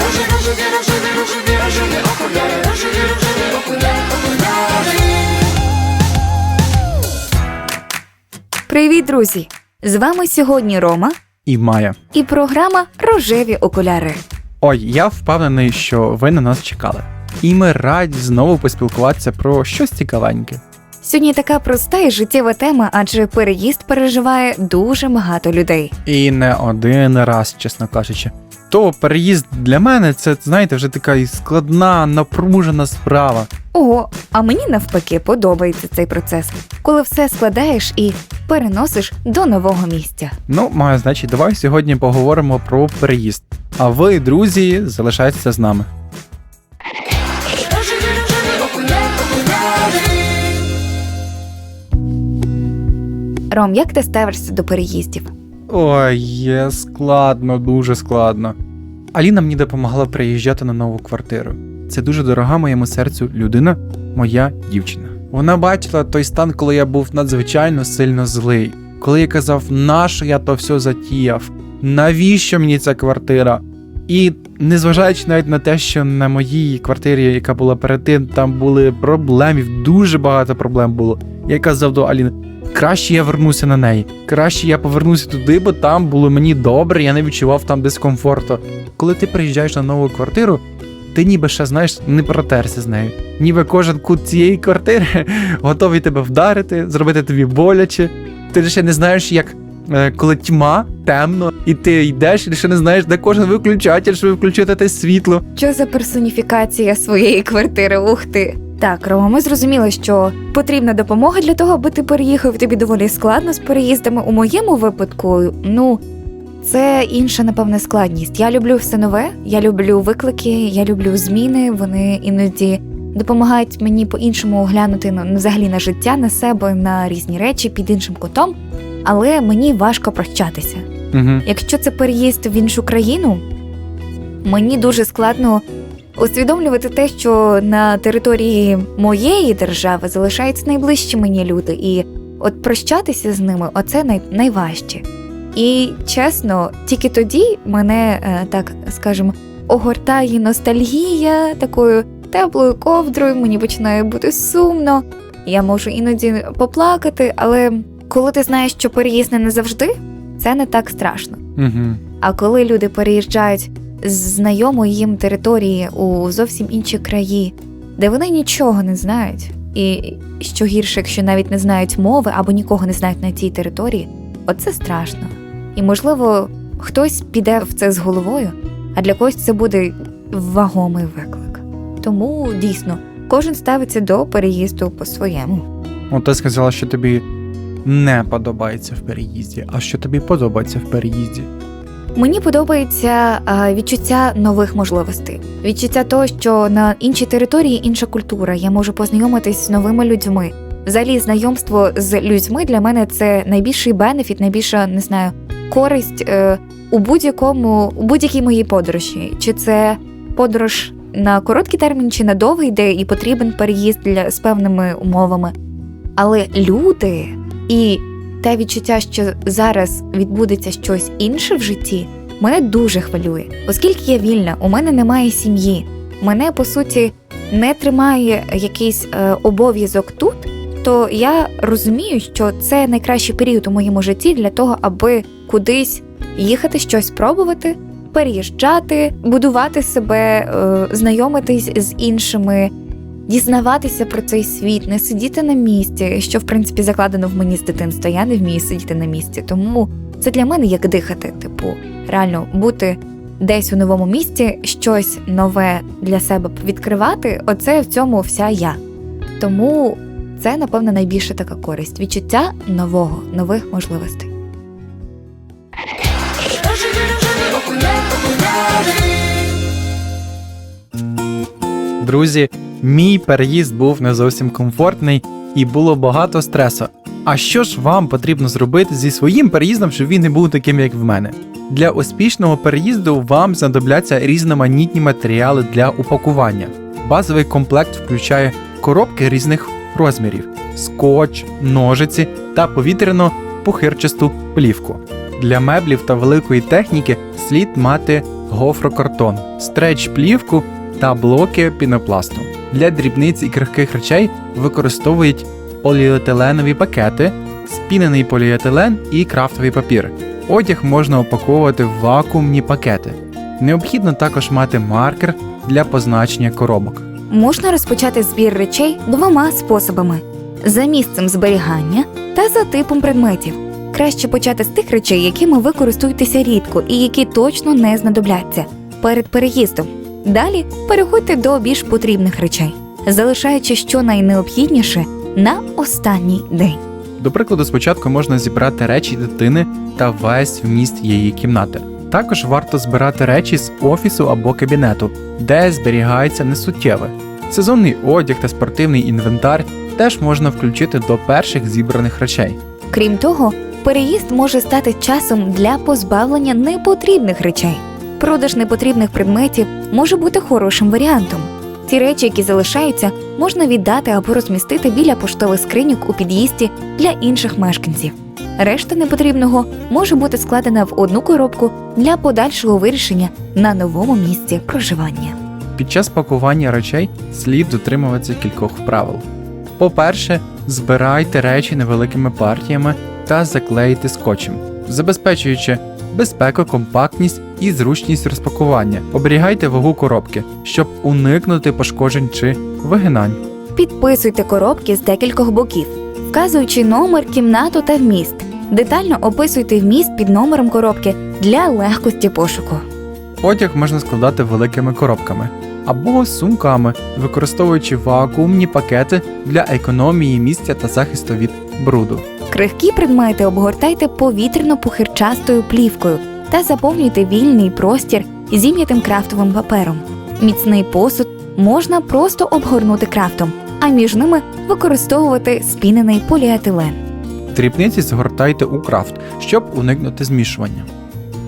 Рожеві, рожеві, рожеві, рожеві, рожеві окуляри, рожеві, рожеві окуляри, окуляри. Привіт, друзі! З вами сьогодні Рома І Майя. і програма Рожеві окуляри. Ой, я впевнений, що ви на нас чекали. І ми раді знову поспілкуватися про щось цікавеньке. Сьогодні така проста і життєва тема, адже переїзд переживає дуже багато людей. І не один раз, чесно кажучи. То переїзд для мене це, знаєте, вже така і складна, напружена справа. Ого, а мені навпаки подобається цей процес, коли все складаєш і переносиш до нового місця. Ну, маю, значить, давай сьогодні поговоримо про переїзд. А ви, друзі, залишайтеся з нами. Ром, як ти ставишся до переїздів? Ой, є складно, дуже складно. Аліна мені допомагала приїжджати на нову квартиру. Це дуже дорога моєму серцю людина, моя дівчина. Вона бачила той стан, коли я був надзвичайно сильно злий, коли я казав, нащо я то все затіяв, навіщо мені ця квартира? І незважаючи навіть на те, що на моїй квартирі, яка була перед тим, там були проблеми, дуже багато проблем було. Я казав до Аліни, краще я вернуся на неї. Краще я повернуся туди, бо там було мені добре, я не відчував там дискомфорту. Коли ти приїжджаєш на нову квартиру, ти ніби ще знаєш не протерся з нею. Ніби кожен кут цієї квартири готовий тебе вдарити, зробити тобі боляче. Ти ще не знаєш, як е, коли тьма, темно, і ти йдеш, і ще не знаєш, де кожен виключатель, щоб включити те світло. Що за персоніфікація своєї квартири? Ух ти! Так, Рома, ми зрозуміли, що потрібна допомога для того, аби ти переїхав. Тобі доволі складно з переїздами. У моєму випадку, ну. Це інша, напевне, складність. Я люблю все нове, я люблю виклики, я люблю зміни. Вони іноді допомагають мені по-іншому оглянути ну, взагалі на життя, на себе, на різні речі під іншим кутом. Але мені важко прощатися. Угу. Якщо це переїзд в іншу країну, мені дуже складно усвідомлювати те, що на території моєї держави залишаються найближчі мені люди, і от прощатися з ними оце най- найважче. І чесно, тільки тоді мене, е, так скажемо, огортає ностальгія такою теплою ковдрою, мені починає бути сумно. Я можу іноді поплакати, але коли ти знаєш, що переїзд не завжди, це не так страшно. Угу. А коли люди переїжджають з знайомої їм території у зовсім інші краї, де вони нічого не знають, і що гірше, якщо навіть не знають мови або нікого не знають на цій території, оце страшно. І можливо, хтось піде в це з головою, а для когось це буде вагомий виклик. Тому дійсно кожен ставиться до переїзду по-своєму. От ти сказала, що тобі не подобається в переїзді, а що тобі подобається в переїзді. Мені подобається е, відчуття нових можливостей, відчуття того, що на іншій території інша культура. Я можу познайомитись з новими людьми. Взагалі, знайомство з людьми для мене це найбільший бенефіт, найбільша не знаю, користь е, у будь-якому у будь-якій моїй подорожі. Чи це подорож на короткий термін, чи на довгий, де і потрібен переїзд для з певними умовами. Але люди і те відчуття, що зараз відбудеться щось інше в житті, мене дуже хвилює, оскільки я вільна, у мене немає сім'ї. Мене по суті не тримає якийсь е, обов'язок тут. То я розумію, що це найкращий період у моєму житті для того, аби кудись їхати, щось пробувати, переїжджати, будувати себе, е, знайомитись з іншими, дізнаватися про цей світ, не сидіти на місці, що в принципі закладено в мені з дитинства. Я не вмію сидіти на місці, тому це для мене як дихати. Типу, реально бути десь у новому місці, щось нове для себе відкривати. Оце в цьому вся я. Тому це, напевно, найбільша така користь відчуття нового, нових можливостей. Друзі, мій переїзд був не зовсім комфортний і було багато стресу. А що ж вам потрібно зробити зі своїм переїздом, щоб він не був таким, як в мене? Для успішного переїзду вам знадобляться різноманітні матеріали для упакування. Базовий комплект включає коробки різних розмірів, скотч, ножиці та повітряно пухирчасту плівку. Для меблів та великої техніки слід мати гофрокартон, стреч-плівку та блоки пінопласту. Для дрібниць і крихких речей використовують поліетиленові пакети, спінений поліетилен і крафтовий папір. Одяг можна упаковувати в вакуумні пакети. Необхідно також мати маркер для позначення коробок. Можна розпочати збір речей двома способами: за місцем зберігання та за типом предметів. Краще почати з тих речей, якими ви користуєтеся рідко і які точно не знадобляться перед переїздом. Далі переходьте до більш потрібних речей, залишаючи що найнеобхідніше на останній день. До прикладу, спочатку можна зібрати речі дитини та весь вміст її кімнати. Також варто збирати речі з офісу або кабінету, де зберігається несуттєве. Сезонний одяг та спортивний інвентар теж можна включити до перших зібраних речей. Крім того, переїзд може стати часом для позбавлення непотрібних речей. Продаж непотрібних предметів може бути хорошим варіантом. Ті речі, які залишаються, можна віддати або розмістити біля поштових скриньок у під'їзді для інших мешканців. Решта непотрібного може бути складена в одну коробку для подальшого вирішення на новому місці проживання. Під час пакування речей слід дотримуватися кількох правил. По-перше, збирайте речі невеликими партіями та заклеїте скотчем, забезпечуючи безпеку, компактність і зручність розпакування. Оберігайте вагу коробки, щоб уникнути пошкоджень чи вигинань. Підписуйте коробки з декількох боків, вказуючи номер, кімнату та вміст. Детально описуйте вміст під номером коробки для легкості пошуку. Одяг можна складати великими коробками або сумками, використовуючи вакуумні пакети для економії місця та захисту від бруду. Крихкі предмети обгортайте повітряно-пухирчастою плівкою та заповнюйте вільний простір зім'ятим крафтовим папером. Міцний посуд можна просто обгорнути крафтом, а між ними використовувати спінений поліетилен. Дрібниці згортайте у крафт, щоб уникнути змішування.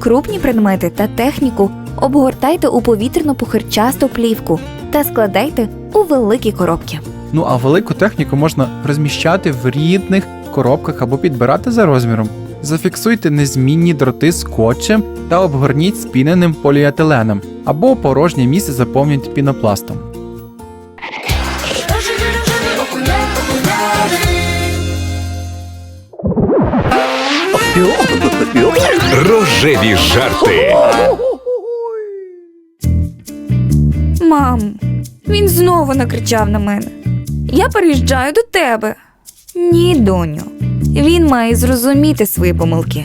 Крупні предмети та техніку обгортайте у повітряно-пухирчасту плівку та складайте у великі коробки. Ну а велику техніку можна розміщати в рідних коробках або підбирати за розміром. Зафіксуйте незмінні дроти скотчем та обгорніть спіненим поліетиленом, або порожнє місце заповніть пінопластом. Рожеві, жарти. Мам, він знову накричав на мене. Я переїжджаю до тебе. Ні, доню. Він має зрозуміти свої помилки.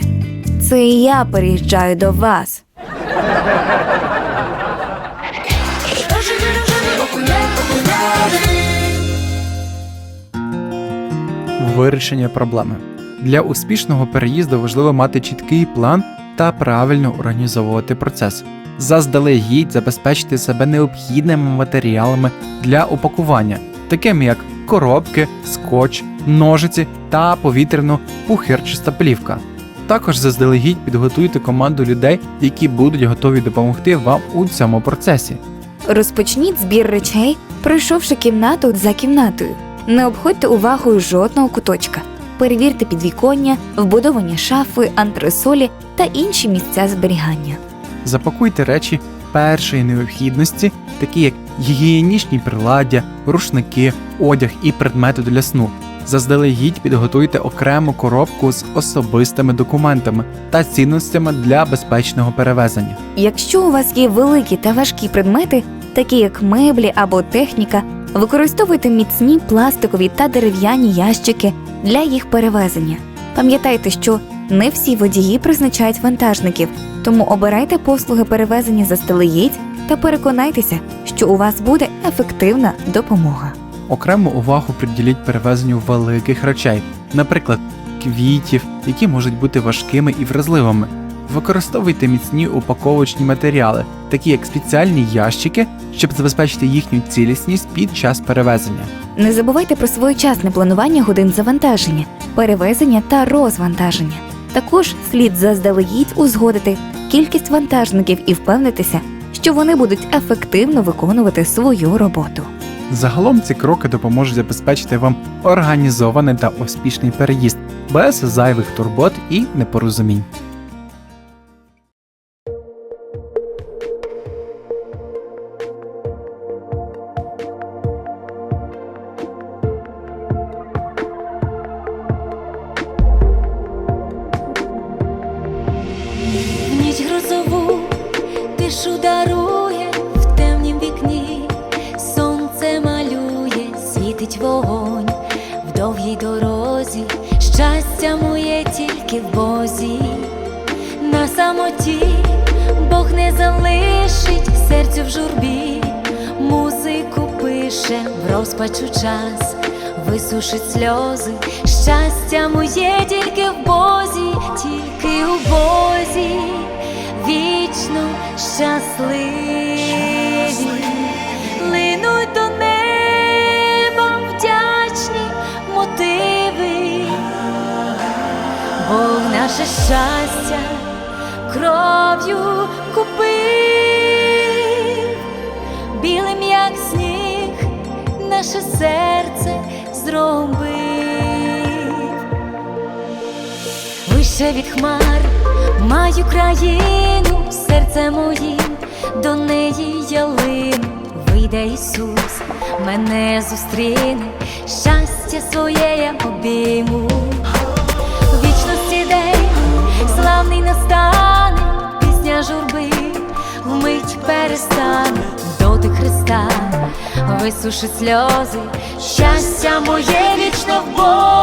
Це я переїжджаю до вас. Вирішення проблеми. Для успішного переїзду важливо мати чіткий план та правильно організовувати процес. Заздалегідь забезпечити себе необхідними матеріалами для упакування, такими як коробки, скотч, ножиці та повітряно пухирчаста плівка. Також заздалегідь підготуйте команду людей, які будуть готові допомогти вам у цьому процесі. Розпочніть збір речей, пройшовши кімнату за кімнатою. Не обходьте увагою жодного куточка. Перевірте підвіконня, вбудовані шафи, антресолі та інші місця зберігання. Запакуйте речі першої необхідності, такі як гігієнічні приладдя, рушники, одяг і предмети для сну. Заздалегідь підготуйте окрему коробку з особистими документами та цінностями для безпечного перевезення. Якщо у вас є великі та важкі предмети, такі як меблі або техніка, використовуйте міцні пластикові та дерев'яні ящики для їх перевезення. Пам'ятайте, що не всі водії призначають вантажників, тому обирайте послуги перевезення заздалегідь та переконайтеся, що у вас буде ефективна допомога. Окрему увагу приділіть перевезенню великих речей, наприклад, квітів, які можуть бути важкими і вразливими. Використовуйте міцні упаковочні матеріали, такі як спеціальні ящики, щоб забезпечити їхню цілісність під час перевезення. Не забувайте про своєчасне планування годин завантаження, перевезення та розвантаження. Також слід заздалегідь узгодити кількість вантажників і впевнитися, що вони будуть ефективно виконувати свою роботу. Загалом ці кроки допоможуть забезпечити вам організований та успішний переїзд без зайвих турбот і непорозумінь. Ніч грозову тишу дару. Світить вогонь в довгій дорозі, щастя моє тільки в Бозі, на самоті Бог не залишить серцю в журбі, музику пише в розпачу час, висушить сльози, щастя моє тільки в Бозі, наше щастя кров'ю купив, білим як сніг, наше серце зробив, вище від хмар маю країну, серце моїм до неї ялину. Вийде Ісус, мене зустріне, щастя своє я обійму славний настане, пісня журби вмить перестане доти Христа, висуши сльози, щастя моє вічно в Бозі.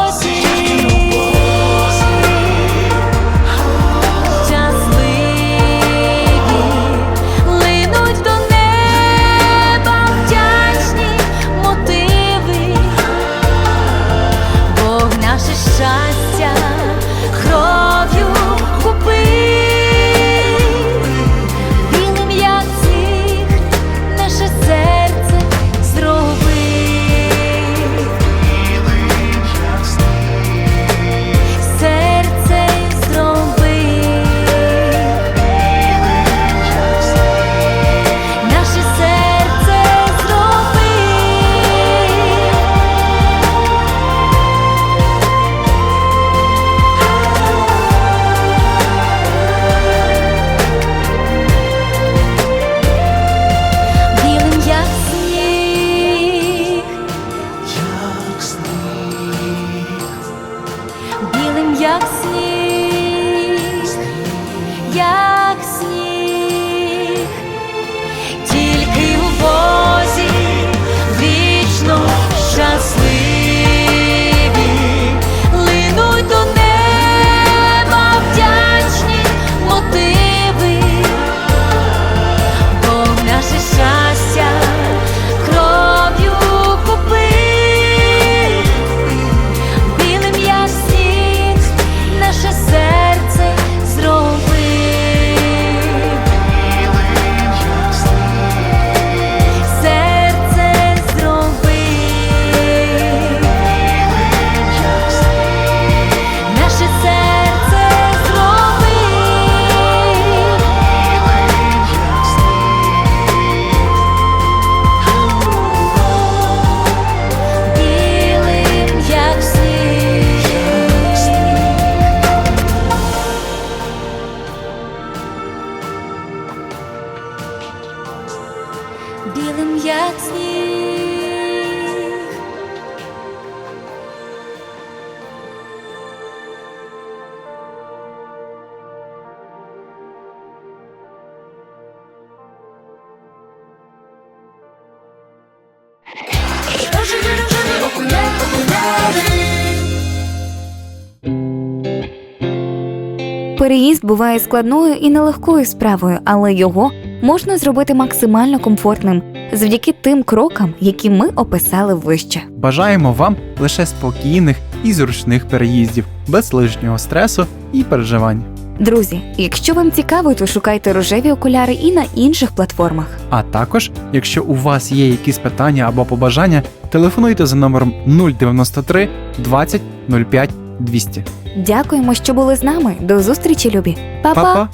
Переїзд буває складною і нелегкою справою, але його можна зробити максимально комфортним завдяки тим крокам, які ми описали вище. Бажаємо вам лише спокійних і зручних переїздів, без лишнього стресу і переживань. Друзі, якщо вам цікаво, то шукайте рожеві окуляри і на інших платформах. А також, якщо у вас є якісь питання або побажання, телефонуйте за номером 093 20 05 200. Дякуємо, що були з нами. До зустрічі, любі. Па-па!